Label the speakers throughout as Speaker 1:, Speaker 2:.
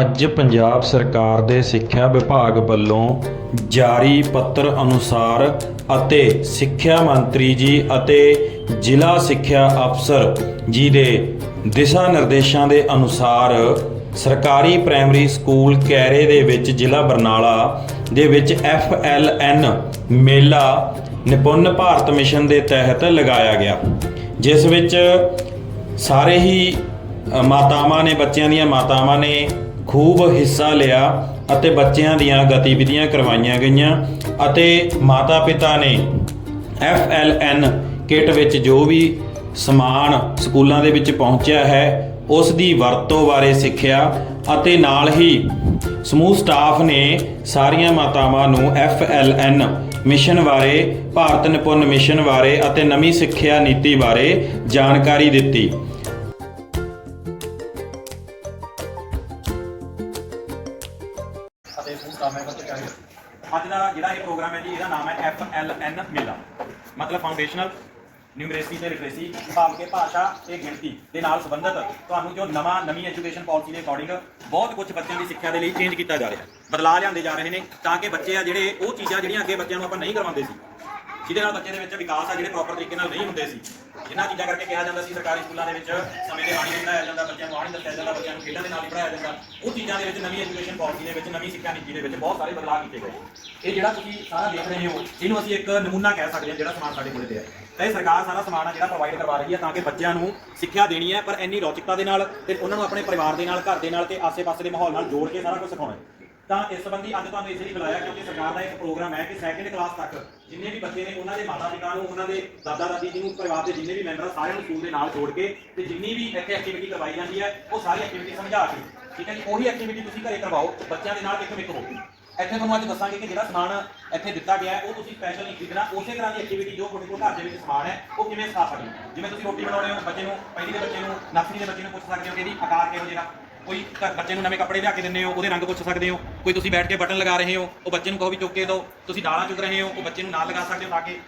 Speaker 1: ਅੱਜ ਪੰਜਾਬ ਸਰਕਾਰ ਦੇ ਸਿੱਖਿਆ ਵਿਭਾਗ ਵੱਲੋਂ ਜਾਰੀ ਪੱਤਰ ਅਨੁਸਾਰ ਅਤੇ ਸਿੱਖਿਆ ਮੰਤਰੀ ਜੀ ਅਤੇ ਜ਼ਿਲ੍ਹਾ ਸਿੱਖਿਆ ਅਫਸਰ ਜੀ ਦੇ ਦਿਸ਼ਾ ਨਿਰਦੇਸ਼ਾਂ ਦੇ ਅਨੁਸਾਰ ਸਰਕਾਰੀ ਪ੍ਰਾਇਮਰੀ ਸਕੂਲ ਕੈਰੇ ਦੇ ਵਿੱਚ ਜ਼ਿਲ੍ਹਾ ਬਰਨਾਲਾ ਦੇ ਵਿੱਚ ਐਫਐਲਐਨ ਮੇਲਾ ਨਿਪੁੰਨ ਭਾਰਤ ਮਿਸ਼ਨ ਦੇ ਤਹਿਤ ਲਗਾਇਆ ਗਿਆ, ਜਿਸ ਵਿੱਚ ਸਾਰੇ ਹੀ ਮਾਤਾਵਾਂ ਨੇ, ਬੱਚਿਆਂ ਦੀਆਂ ਮਾਤਾਵਾਂ ਨੇ ਖੂਬ ਹਿੱਸਾ ਲਿਆ ਅਤੇ ਬੱਚਿਆਂ ਦੀਆਂ ਗਤੀਵਿਧੀਆਂ ਕਰਵਾਈਆਂ ਗਈਆਂ ਅਤੇ ਮਾਤਾ-ਪਿਤਾ ਨੇ FLN ਕਿਟ ਵਿੱਚ ਜੋ ਵੀ ਸਮਾਨ ਸਕੂਲਾਂ ਦੇ ਵਿੱਚ ਪਹੁੰਚਿਆ ਹੈ, ਉਸ ਦੀ ਵਰਤੋਂ ਬਾਰੇ ਸਿੱਖਿਆ ਅਤੇ ਨਾਲ ਹੀ ਸਮੂਹ ਸਟਾਫ ਨੇ ਸਾਰੀਆਂ ਮਾਤਾਵਾਂ ਨੂੰ FLN ਮਿਸ਼ਨ ਬਾਰੇ, ਭਾਰਤ ਨਿਪੁੰਨ ਮਿਸ਼ਨ ਬਾਰੇ ਅਤੇ ਨਵੀਂ ਸਿੱਖਿਆ ਨੀਤੀ ਬਾਰੇ ਜਾਣਕਾਰੀ ਦਿੱਤੀ।
Speaker 2: ਅੱਜ ਦਾ ਜਿਹੜਾ ਇਹ ਪ੍ਰੋਗਰਾਮ ਹੈ ਜੀ, ਇਹਦਾ ਨਾਮ ਹੈ FLN ਮੇਲਾ। ਮਤਲਬ ਫਾਊਂਡੇਸ਼ਨਲ ਨਿਊਮਰੇਸੀ ਤੇ ਲਿਟਰੇਸੀ, ਭਾਵ ਕਿ ਭਾਸ਼ਾ ਤੇ ਗਿਣਤੀ ਦੇ ਨਾਲ ਸੰਬੰਧਿਤ ਤੁਹਾਨੂੰ ਜੋ ਨਵਾਂ ਨਵੀਂ ਐਜੂਕੇਸ਼ਨ ਪਾਲਿਸੀ ਦੇ ਅਕੋਰਡਿੰਗ ਬਹੁਤ ਕੁਝ ਬੱਚਿਆਂ ਦੀ ਸਿੱਖਿਆ ਦੇ ਲਈ ਚੇਂਜ ਕੀਤਾ ਜਾ ਰਿਹਾ। ਹੈ ਬਦਲਾਅ ਲਿਆਂਦੇ ਜਾ ਰਹੇ ਨੇ ਤਾਂ ਕਿ ਬੱਚੇ ਆ ਜਿਹੜੇ, ਉਹ ਚੀਜ਼ਾਂ ਜਿਹੜੀਆਂ ਅੱਗੇ ਬੱਚਿਆਂ ਨੂੰ ਆਪਾਂ ਨਹੀਂ ਕਰਵਾਉਂਦੇ ਸੀ, ਜਿਹਦੇ ਨਾਲ ਬੱਚੇ ਦੇ ਵਿੱਚ ਵਿਕਾਸ ਆ, ਜਿਹੜੇ ਪ੍ਰੋਪਰ ਤਰੀਕੇ ਨਾਲ ਨਹੀਂ ਹੁੰਦੇ ਸੀ। ਜਿਨ੍ਹਾਂ ਚੀਜ਼ਾਂ ਕਰਕੇ ਕਿਹਾ ਜਾਂਦਾ ਸੀ ਸਰਕਾਰੀ ਸਕੂਲਾਂ ਦੇ ਵਿੱਚ, ਸਮੇਂ ਦੇ ਬਾਣੀ ਪੜਾਇਆ ਜਾਂਦਾ, ਬੱਚਿਆਂ ਨੂੰ ਆਣੀ ਦੱਸਿਆ ਜਾਂਦਾ, ਬੱਚਿਆਂ ਨੂੰ ਖੇਡਾਂ ਦੇ ਨਾਲ ਹੀ ਪੜਾਇਆ ਜਾਂਦਾ। ਉਹ ਚੀਜ਼ਾਂ ਦੇ ਵਿੱਚ ਨਵੀਂ ਐਜੂਕੇਸ਼ਨ ਪਾਲਿਸੀ ਦੇ ਵਿੱਚ, ਨਵੀਂ ਸਿੱਖਿਆ ਨੀਤੀ ਦੇ ਵਿੱਚ ਬਹੁਤ ਸਾਰੇ ਬਦਲਾਅ ਕੀਤੇ ਗਏ। ਇਹ ਜਿਹੜਾ ਤੁਸੀਂ ਸਾਰਾ ਦੇਖ ਰਹੇ ਹੋ, ਇਹਨੂੰ ਅਸੀਂ ਇੱਕ ਨਮੂਨਾ ਕਹਿ ਸਕਦੇ ਹਾਂ ਜਿਹੜਾ ਸਮਾਨ ਸਾਡੇ ਕੋਲੇ 'ਤੇ ਹੈ। ਤਾਂ ਇਹ ਸਰਕਾਰ ਸਾਰਾ ਸਮਾਨ ਆ ਜਿਹੜਾ ਪ੍ਰੋਵਾਈਡ ਕਰਵਾ ਰਹੀ ਹੈ ਤਾਂ ਕਿ ਬੱਚਿਆਂ ਨੂੰ ਸਿੱਖਿਆ ਦੇਣੀ ਹੈ, ਪਰ ਇੰਨੀ ਰੌਚਕਤਾ ਦੇ ਨਾਲ ਤੇ ਉਹਨਾਂ ਨੂੰ ਆਪਣੇ ਪਰਿਵਾਰ ਦੇ ਨਾਲ, ਘਰ ਦੇ ਨਾਲ ਤੇ ਆਸ-ਪਾਸੇ ਦੇ ਮਾਹੌਲ ਨਾਲ ਜੋੜ ਕੇ ਸਾਰਾ ਕੁਝ ਸਿਖਾਉਣਾ ਹੈ। ਤਾਂ ਇਸ ਸੰਬੰਧੀ ਅੱਜ ਤੁਹਾਨੂੰ ਇਸ ਲਈ ਬੁਲਾਇਆ ਕਿਉਂਕਿ ਸਰਕਾਰ ਦਾ ਇੱਕ ਪ੍ਰੋਗਰਾਮ ਹੈ ਕਿ ਸੈਕੰਡ ਕਲਾਸ ਤੱਕ ਜਿੰਨੇ ਵੀ ਬੱਚੇ ਨੇ, ਉਹਨਾਂ ਦੇ ਮਾਤਾ ਪਿਤਾ ਨੂੰ, ਉਹਨਾਂ ਦੇ ਦਾਦਾ ਦਾਦੀ ਜੀ ਨੂੰ, ਪਰਿਵਾਰ ਦੇ ਜਿੰਨੇ ਵੀ ਮੈਂਬਰ ਆ, ਸਾਰਿਆਂ ਨੂੰ ਸਕੂਲ ਦੇ ਨਾਲ ਜੋੜ ਕੇ ਤੇ ਜਿੰਨੀ ਵੀ ਇੱਥੇ ਐਕਟੀਵਿਟੀ ਕਰਵਾਈ ਜਾਂਦੀ ਹੈ, ਉਹ ਸਾਰੀ ਐਕਟੀਵਿਟੀ ਸਮਝਾ ਕੇ, ਠੀਕ ਹੈ ਜੀ? ਉਹੀ ਐਕਟੀਵਿਟੀ ਤੁਸੀਂ ਘਰੇ ਕਰਵਾਓ, ਬੱਚਿਆਂ ਦੇ ਨਾਲ ਇੱਕ ਮਿੱਕ ਹੋ ਇੱਥੇ ਤੁਹਾਨੂੰ ਅੱਜ ਦੱਸਾਂਗੇ ਕਿ ਜਿਹੜਾ ਸਮਾਨ ਇੱਥੇ ਦਿੱਤਾ ਗਿਆ ਹੈ, ਉਹ ਤੁਸੀਂ ਸਪੈਸ਼ਲ ਨਹੀਂ ਖਰੀਦਣਾ। ਉਸੇ ਤਰ੍ਹਾਂ ਦੀ ਐਕਟੀਵਿਟੀ ਜੋ ਤੁਹਾਡੇ ਕੋਲ ਘਰ ਦੇ ਵਿੱਚ ਸਮਾਨ ਹੈ, ਉਹ ਕਿਵੇਂ ਸਿਖਾ ਸਕਦੇ ਜਿਵੇਂ ਤੁਸੀਂ ਰੋਟੀ ਬਣਾਉਣੇ ਹੋ, ਬੱਚੇ ਨੂੰ, ਪਹਿਲੀ ਦੇ ਬੱਚੇ ਨੂੰ, ਨਰਸਰੀ ਦੇ ਬੱਚੇ ਨੂੰ ਪੁੱਛ ਸਕਦੇ ਹੋ ਕਿ ਇਹਦੀ ਆਕਾਰ ਕਿਹੋ ਜਿਹਾ ਕੋਈ ਘਰ ਬੱਚੇ ਨੂੰ ਨਵੇਂ ਕੱਪੜੇ ਲਿਆ ਕੇ ਦਿੰਦੇ ਹੋ, ਉਹਦੇ ਰੰਗ ਪੁੱਛ ਸਕਦੇ ਹੋ। ਕੋਈ ਤੁਸੀਂ ਬੈਠ ਕੇ ਬਟਨ ਲਗਾ ਰਹੇ ਹੋ, ਉਹ ਬੱਚੇ ਨੂੰ ਕਹੋ ਵੀ ਚੁੱਕ ਕੇ ਦਿਓ। ਤੁਸੀਂ ਡਾਲਾਂ ਚੁੱਕ ਰਹੇ ਹੋ, ਉਹ ਬੱਚੇ ਨੂੰ ਨਾਲ ਲਗਾ ਸਕਦੇ ਹੋ ਤਾਂ ਕਿ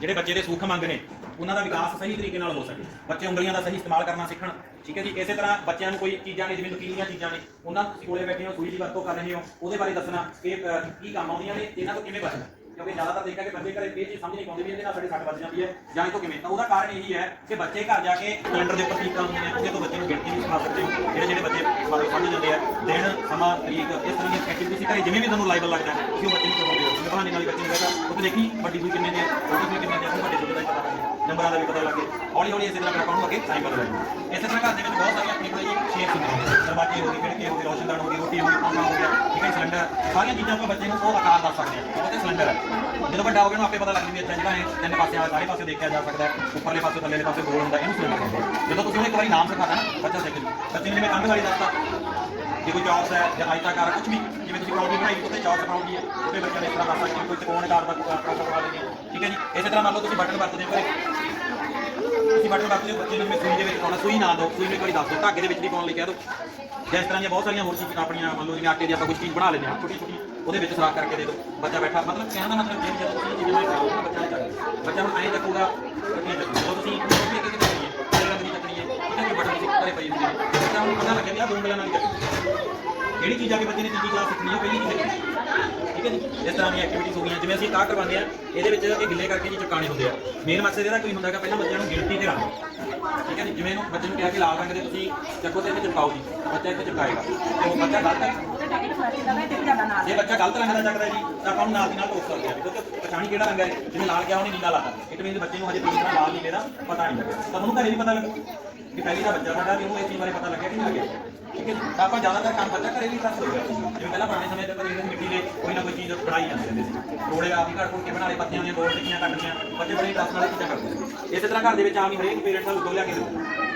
Speaker 2: ਜਿਹੜੇ ਬੱਚੇ ਦੇ ਸੂਖਮ ਮੰਗ ਨੇ, ਉਹਨਾਂ ਦਾ ਵਿਕਾਸ ਸਹੀ ਤਰੀਕੇ ਨਾਲ ਹੋ ਸਕੇ। ਬੱਚੇ ਉਂਗਲੀਆਂ ਦਾ ਸਹੀ ਇਸਤੇਮਾਲ ਕਰਨਾ ਸਿੱਖਣ। ਠੀਕ ਹੈ ਜੀ, ਇਸੇ ਤਰ੍ਹਾਂ ਬੱਚਿਆਂ ਨੂੰ ਕੋਈ ਚੀਜ਼ਾਂ ਨੇ, ਜਿਵੇਂ ਨੁਕੀਲੀਆਂ ਚੀਜ਼ਾਂ ਨੇ, ਉਹਨਾਂ ਨੂੰ ਤੁਸੀਂ ਕੋਲੇ ਬੈਠੇ ਹੋ ਸੂਈ ਦੀ ਵਰਤੋਂ ਕਰ ਰਹੇ ਹੋ, ਉਹਦੇ ਬਾਰੇ ਦੱਸਣਾ, ਕਿ ਕੀ ਕੰਮ ਆਉਂਦੀਆਂ ਨੇ, ਇਹਨਾਂ ਤੋਂ ਕਿਵੇਂ ਬਚਣਾ। ਕਿਉਂਕਿ ਜ਼ਿਆਦਾਤਰ ਦੇਖਿਆ ਕਿ ਬੱਚੇ ਘਰੇ ਇਹ ਚੀਜ਼ ਸਮਝ ਨਹੀਂ ਪਾਉਂਦੇ ਵੀ ਇਹਦੇ ਨਾਲ ਸਾਡੇ ਸੱਟ ਵੱਜ ਜਾਂਦੀ ਹੈ ਜਾਂ ਇਹ ਤੋਂ ਕਿਵੇਂ। ਤਾਂ ਉਹਦਾ ਕਾਰਨ ਇਹੀ ਹੈ ਕਿ ਬੱਚੇ ਘਰ ਜਾ ਕੇ ਕੈਲੰਡਰ ਦੇ ਉੱਪਰ ਤਰੀਕਾਂ ਹੁੰਦੀਆਂ ਨੇ ਉਹਦੇ ਤੋਂ ਬੱਚੇ ਨੂੰ ਗਿਣਤੀ ਨਹੀਂ ਸਿਖਾ ਸਕਦੇ ਹੋ ਜਿਹੜੇ ਜਿਹੜੇ ਬੱਚੇ ਬਾਰੇ ਸਮਝ ਜਾਂਦੇ ਆ ਦਿਨ ਸਮਾਂ ਤਰੀਕ ਇਸ ਤਰ੍ਹਾਂ ਦੀ ਐਕਟੀਵਿਟੀ ਘਰੇ ਜਿਵੇਂ ਵੀ ਤੁਹਾਨੂੰ ਲਾਈਵ ਲੱਗਦਾ ਹੈ, ਉਹ ਬੱਚੇ ਨੂੰ ਕਰਵਾਉਂਦੇ ਹੋ? ਜਿਵੇਂ ਬਹਾਨੇ ਨਾਲ ਬੱਚੇ ਨੂੰ ਕਹਤਾ ਉਹ ਦੇਖੀ ਵੱਡੀ ਸੂਈ ਕਿੰਨੇ ਦੀ ਹੈ ਛੋਟੀ ਸੂਈ ਕਿੰਨੇ ਦੀ ਹੈ ਵੱਡੇ ਸੂਈ ਦਾ ਹੀ ਪਤਾ ਲੱਗੇ ਨੰਬਰਾਂ ਦਾ ਵੀ ਪਤਾ ਲੱਗੇ ਹੌਲੀ ਹੌਲੀ ਇਸੇ ਤਰ੍ਹਾਂ ਆਪਾਂ ਨੂੰ ਅੱਗੇ ਸਾਈਕਲ ਕਰਾਂਗੇ ਇਸੇ ਤਰ੍ਹਾਂ ਘਰ ਦੇ ਵਿੱਚ ਬਹੁਤ ਸਾਰੀਆਂ ਆਪਣੀ ਕੋਲ ਹੁੰਦੀਆਂ ਨੇ। ਦਰਵਾਜ਼ੇ ਹੋ ਗਏ ਖਿੜਕੀ ਹੋ ਗਈ ਰੋਸ਼ਨਦਾਨ ਹੋ ਗਈ ਰੋਟੀ ਹੋ ਗਈ ਪਾਣਾ ਹੋ ਗਿਆ ਸਿਲੰਡਰ ਸਾਰੀਆਂ ਚੀਜ਼ਾਂ ਆਪਾਂ ਬੱਚੇ ਨੂੰ ਉਹ ਆਕਾਰ ਦੱਸ ਸਕਦੇ ਹਾਂ। ਉਹ ਸਿਲੰਡਰ ਹੈ। ਜਦੋਂ ਵੱਡਾ ਹੋ ਗਿਆ ਉਹਨੂੰ ਆਪੇ ਪਤਾ ਲੱਗ ਜੂ ਵੀ ਜਿਹੜਾ ਇਹ ਤਿੰਨ ਪਾਸੇ ਵਾਲਾ ਸਾਰੇ ਪਾਸੇ ਦੇਖਿਆ ਜਾ ਸਕਦਾ ਹੈ। ਉੱਪਰਲੇ ਪਾਸੇ, ਥੱਲੇਲੇ ਪਾਸੇ ਗੋਲ ਹੁੰਦਾ, ਇਹਨੂੰ ਸਿਲੰਡਰ ਕਹਿੰਦੇ ਆ। ਜਦੋਂ ਤੁਸੀਂ ਉਹਨੂੰ ਇੱਕ ਵਾਰੀ ਨਾਮ ਸਿਖਾਤਾ ਨਾ, ਬੱਚਾ ਸਿੱਖ ਜੂ। ਬੱਚੇ ਨੇ ਜਿਵੇਂ ਕੰਧ ਵਾਲੀ ਦੱਸਤਾ, ਜੇ ਕੋਈ ਚੌਰਸ ਹੈ, ਜਾਂ ਆਇਤਾਕਾਰ ਕੁਝ ਵੀ, ਜਿਵੇਂ ਤੁਸੀਂ ਪਰੌਂਠੀ ਬਣਾਈ ਉੱਤੇ ਚੌਰਸ ਪਰੌਂਠੀ ਹੈ ਉਹਦੇ ਬੱਚੇ ਨੇ ਇਸ ਤਰ੍ਹਾਂ ਦੱਸ ਸਕਦੇ ਕੋਈ ਤਿਕੋਣਾਕਾਰ ਦਾ ਪਰੌਂਠਾ ਬਣਾ ਲਈਏ ਠੀਕ ਹੈ ਜੀ? ਇਸੇ ਤਰ੍ਹਾਂ ਮੰਨ ਲਓ ਤੁਸੀਂ ਬਟਨ ਵਰਤਦੇ ਹੋ ਘਰੇ ਤੁਸੀਂ ਬਟਨ ਵਰਤਦੇ ਦਿਓ ਬੱਚੇ ਨੂੰ ਮੈਂ ਸੂਈ ਦੇ ਵਿੱਚ ਪਾਉਣਾ, ਸੂਈ ਨਾ ਦਿਓ, ਸੂਈ ਨੂੰ ਇੱਕ ਵਾਰੀ ਦੱਸ ਦਿਓ, ਧਾਗੇ ਦੇ ਵਿੱਚ ਵੀ ਪਾਉਣ ਲਈ ਕਹਿ ਦਿਓ। ਜਿਸ ਤਰ੍ਹਾਂ ਦੀਆਂ ਬਹੁਤ ਸਾਰੀਆਂ ਹੋਰ ਚੀਜ਼ਾਂ, ਆਪਣੀਆਂ ਮੰਨ ਲਓ ਜਿਵੇਂ ਆਟੇ ਦੀ ਆਪਾਂ ਕੁਝ ਚੀਜ਼ ਬਣਾ ਲੈਂਦੇ ਹਾਂ, ਛੋਟੀ ਛੋਟੀ, ਉਹਦੇ ਵਿੱਚ ਸਰਾਖ ਕਰਕੇ ਦੇ ਦਿਓ, ਬੱਚਾ ਬੈਠਾ, ਮਤਲਬ ਕਹਿਣ ਦਾ ਮਤਲਬ ਜੇ ਜਦੋਂ ਤੁਸੀਂ ਚੀਜ਼ਾਂ ਬਣਾਉਂਦੇ ਹੋ ਬੱਚਾ ਨਹੀਂ ਬੱਚਾ ਹੁਣ ਐਂ ਚੱਕੂਗਾ ਜਦੋਂ ਤੁਸੀਂ ਰੋਟੀ ਇੱਕ ਚੱਕਣੀ ਹੈ ਕਿਹੜੇ ਰੰਗ ਚੱਕਣੀ ਹੈ ਠੀਕ ਹੈ ਬਟਨ ਤੁਸੀਂ ਘਰੇ ਪਈ ਹੁੰਦੀ ਹੈ। ਬੱਚਾ ਨੂੰ ਪਤਾ ਲੱਗਿਆ ਵੀ ਆਹ ਦੋ ਉਂਗਲਾਂ ਨਾਲ ਹੀ। ਚੱਕਣੀ ਜਿਹੜੀ ਚੀਜ਼ ਆ ਕੇ ਬੱਚੇ ਨੇ ਤੀਜੀ ਕਲਾਸ ਸਿੱਖਣੀ ਹੈ ਪਹਿਲੀ ਚੀਜ਼ ਠੀਕ ਹੈ ਜੀ? ਇਸ ਤਰ੍ਹਾਂ ਦੀਆਂ ਐਕਟੀਵਿਟੀਜ਼ ਹੋ ਗਈਆਂ, ਜਿਵੇਂ ਅਸੀਂ ਕਾਹ ਕਰਵਾਉਂਦੇ ਆ ਇਹਦੇ ਵਿੱਚ ਇਹ ਗਿੱਲੇ ਕਰਕੇ ਜੀ ਚੁਕਾਣੇ ਹੁੰਦੇ ਆ। ਮੇਨ ਮਕਸਦ ਇਹਦਾ ਕੋਈ ਹੁੰਦਾ ਹੈਗਾ, ਪਹਿਲਾਂ ਬੱਚਿਆਂ ਨੂੰ ਗਿਣਤੀ ਕਰਾਉਣਾ ਠੀਕ ਹੈ ਜੀ? ਜਿਵੇਂ ਇਹਨੂੰ ਬੱਚੇ ਨੂੰ ਕਿਹਾ ਕਿ ਲਾਲ ਰੰਗ ਦੇ ਤੁਸੀਂ ਚੱਕੋ ਤੇ ਇੱਥੇ ਚਿਪਕਾਓ ਜੀ। ਬੱਚਾ ਇੱਥੇ ਚੁਕਾਏਗਾ ਤੇ ਉਹ ਬੱਚਾ ਗਲਤ ਹੈ। ਜੇ ਬੱਚਾ ਗਲਤ ਰੰਗ ਦਾ ਚੱਕਦਾ ਜੀ, ਤਾਂ ਆਪਾਂ ਨੂੰ ਨਾਲ ਦੀ ਨਾਲ ਟੋਕ ਸਕਦੇ ਹਾਂ, ਕਿਉਂਕਿ ਪਛਾਣੀ ਕਿਹੜਾ ਰੰਗ ਹੈ? ਜਿਵੇਂ ਲਾਲ ਕਿਹਾ ਉਹਨੇ ਨੀਲਾ ਲਾਤਾ ਇਟ ਮੀਨਸ ਬੱਚੇ ਨੂੰ ਹਜੇ ਪੂਰੀ ਤਰ੍ਹਾਂ ਲਾਲ ਨਹੀਂ ਦਾ ਪਤਾ ਨਹੀਂ ਲੱਗਿਆ। ਤਾਂ ਤੁਹਾਨੂੰ ਘਰੇ ਵੀ ਪਤਾ ਲੱਗੂ ਪਹਿਲੀ ਦਾ ਬੱਚਾ ਸਾਡਾ ਵੀ ਉਹਨੂੰ ਇਸ ਚੀਜ਼ ਬਾਰੇ ਪਤਾ ਲੱਗਿਆ ਕਿ ਨਹੀਂ ਲੱਗਿਆ ਠੀਕ ਹੈ ਜੀ ਤਾਂ ਆਪਾਂ ਜ਼ਿਆਦਾਤਰ ਕੰਮ ਬੱਚਾ ਘਰੇ ਵੀ ਕਰ ਸਕਦੇ ਹਾਂ ਜਿਵੇਂ ਪਹਿਲਾਂ ਪੁਰਾਣੇ ਸਮੇਂ ਤੇ ਆਪਾਂ ਜਿਹੜੇ ਮਿੱਟੀ ਦੇ ਕੋਈ ਨਾ ਕੋਈ ਚੀਜ਼ ਬਣਾਈ ਜਾਂਦੇ ਹੁੰਦੇ ਸੀ ਰੋੜੇ ਆਪ ਹੀ ਘਰ ਕੋਲ ਕੇ ਬਣਾ ਲਏ ਪੱਤਿਆਂ ਦੀਆਂ ਗੋਲ ਟਿੱਕੀਆਂ ਕੱਟਦੀਆਂ ਬੱਚੇ ਬੜੇ ਇੰਟਰਸਟ ਨਾਲ ਇਹ ਚੀਜ਼ਾਂ ਕਰਦੇ ਸੀ ਇਸੇ ਤਰ੍ਹਾਂ ਘਰ ਦੇ ਵਿੱਚ ਆਮ ਹੀ ਹਰੇਕ ਪੇਰੈਂਟਸ ਨੂੰ ਦੋ ਲਿਆ ਕੇ ਦਿੰਦੇ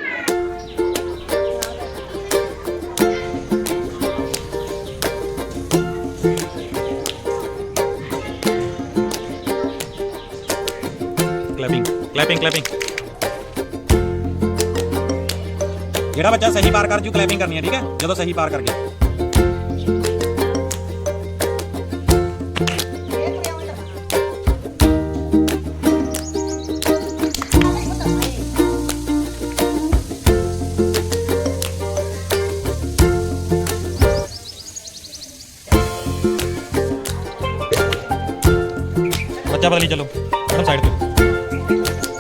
Speaker 2: ਕਲੈਪਿੰਗ ਕਲੈਪਿੰਗ ਕਲੈਪਿੰਗ ਜਿਹੜਾ ਬੱਚਾ ਸਹੀ ਪਾਰ ਕਰ ਜੂ ਕਲੈਪਿੰਗ ਕਰਨੀ ਹੈ, ਠੀਕ ਹੈ? ਜਦੋਂ ਸਹੀ ਪਾਰ ਕਰ ਗਿਆ। ਬੱਚਾ ਬਦਲੀ ਚਲੋ ਸਾਈਡ ਤੇ।